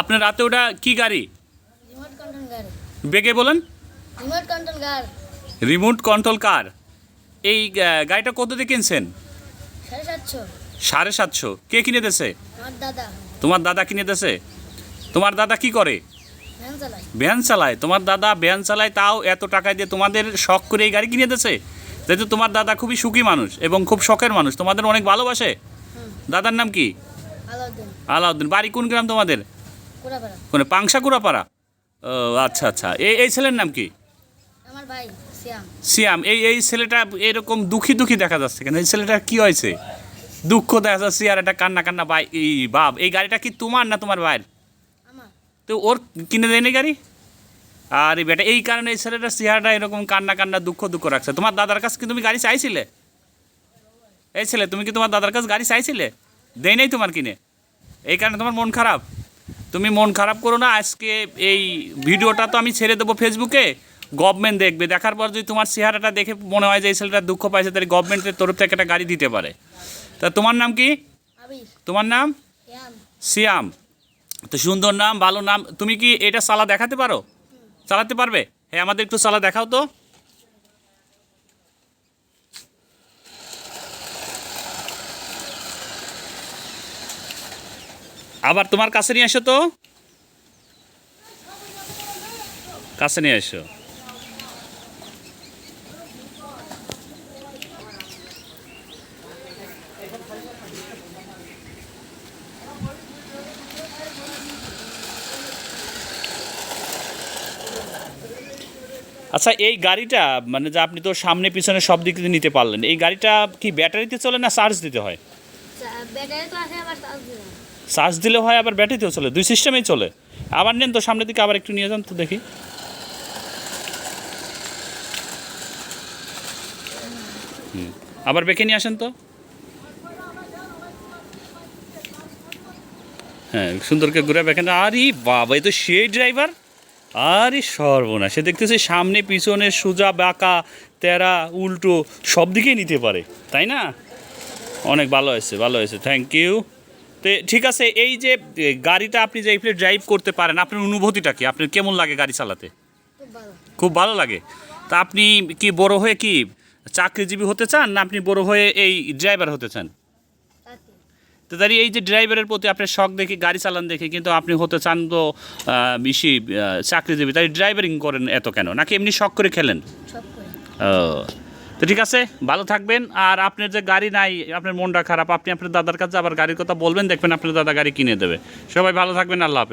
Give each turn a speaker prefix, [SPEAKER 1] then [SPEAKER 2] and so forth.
[SPEAKER 1] আপনার রাতে ওটা কি গাড়ি? বেগে বলেন।
[SPEAKER 2] রিমোট কন্ট্রোল
[SPEAKER 1] কার এই গাড়িটা কত দিয়ে কিনছেন?
[SPEAKER 2] সাড়ে সাতশো।
[SPEAKER 1] কে কিনে দেছে তোমার দাদা কিনে দেছে তোমার দাদা কি করে?
[SPEAKER 2] ভ্যান চালায়।
[SPEAKER 1] তোমার দাদা ভ্যান চালায় তাও এত টাকা দিয়ে তোমাদের শখ করে এই গাড়ি কিনে দেছে যেহেতু তোমার দাদা খুবই সুখী মানুষ এবং খুব শখের মানুষ তোমাদের অনেক ভালোবাসে? দাদার নাম কি?
[SPEAKER 2] আলাউদ্দিন।
[SPEAKER 1] আলাউদ্দিন। বাড়ি কোন গ্রাম তোমাদের?
[SPEAKER 2] কুড়াপাড়া।
[SPEAKER 1] মানে পাংশাকুড়াপাড়া ও আচ্ছা আচ্ছা। এই এই ছেলের নাম কি?
[SPEAKER 2] আমার ভাই শ্যাম
[SPEAKER 1] সিয়াম। এই এই ছেলেটা এরকম দুঃখী দুঃখী দেখা যাচ্ছে কেন? এই ছেলেটা কি হয়েছে? দুঃখ দেখা যাচ্ছে আর একটা কান্না কান্না ভাই এই বাপ। এই গাড়িটা কি তোমার না তোমার ভাইয়ের? তো ওর কিনে দেয়নি গাড়ি? আর এই বেটা এই কারণে এই ছেলেটা চেহারাটা এরকম কান্না কান্না দুঃখ দুঃখ রাখছে। তোমার দাদার কাছে কি তুমি গাড়ি চাইছিলে? এই ছেলে তুমি কি তোমার দাদার কাছে গাড়ি চাইছিলে? দেয় নাই তোমার কিনে? এই কারণে তোমার মন খারাপ? তুমি মন খারাপ করো না আজকে এই ভিডিওটা তো আমি ছেড়ে দেবো ফেসবুকে গভর্নমেন্ট দেখবে দেখার পর যদি তোমার চেহারাটা দেখে মনে হয় যে এই ছেলেটা দুঃখ পাইছে তাহলে গভর্নমেন্টের তরফ থেকে একটা গাড়ি দিতে পারে। তা তোমার নাম কি? তোমার নাম?
[SPEAKER 2] শ্যাম
[SPEAKER 1] সিয়াম। তো সুন্দর নাম ভালো নাম। তুমি কি এটা সালা দেখাতে পারো? চালাতে পারবে? হ্যাঁ আমাদের একটু সালা দেখাও তো। আবার তোমার কাছে নিয়ে এসো তো। কাছে নিয়ে এসো আচ্ছা এই গাড়িটা মানে যে আপনি তো সামনে পিছনে সব দিক থেকে নিতে পারলেন, এই গাড়িটা কি ব্যাটারিতে চলে না চার্জ দিতে হয়?
[SPEAKER 2] ব্যাটারি তো আছে, আবার চার্জ দিলাম
[SPEAKER 1] চার্জ দিলে হয়, আবার ব্যাটারিতেও চলে। দুই সিস্টেমেই চলে। আবার নেন তো সামনের দিকে আবার একটু নিয়ে যান তো দেখি। আবার বেঁকে নিয়ে আসেন তো। হ্যাঁ সুন্দরকে ঘুরে বেঁকে আরে বাবা এই তো সেই ড্রাইভার। আরে সর্বনা সে দেখতেছে সামনে, পিছনে, সোজা, বাঁকা, তেরা, উল্টো, সব দিকেই নিতে পারে। তাই না? অনেক ভালো হয়েছে ভালো হয়েছে। থ্যাংক ইউ তো ঠিক আছে এই যে গাড়িটা আপনি যে এই ড্রাইভ করতে পারেন আপনার অনুভূতিটা কি? আপনার কেমন লাগে গাড়ি চালাতে?
[SPEAKER 2] খুব ভালো
[SPEAKER 1] লাগে। তা আপনি কি বড় হয়ে কি চাকরিজীবী হতে চান না আপনি বড় হয়ে এই ড্রাইভার হতে চান? তো তাই এই যে ড্রাইভারের প্রতি আপনার শখ দেখে গাড়ি চালান দেখে কিন্তু আপনি হতে চান তো বেশি চাকরিজীবী। তাই ড্রাইভারিং করেন এত কেন? নাকি এমনি শখ করে খেলেন? ও তো ঠিক আছে, ভালো থাকবেন। আর আপনার যে গাড়ি নাই, আপনার মনটা খারাপ, আপনি আপনার দাদার কাছে আবার গাড়ির কথা বলবেন, দেখবেন আপনার দাদা গাড়ি কিনে দেবে। সবাই ভালো থাকবেন, আল্লাহ হাফেজ।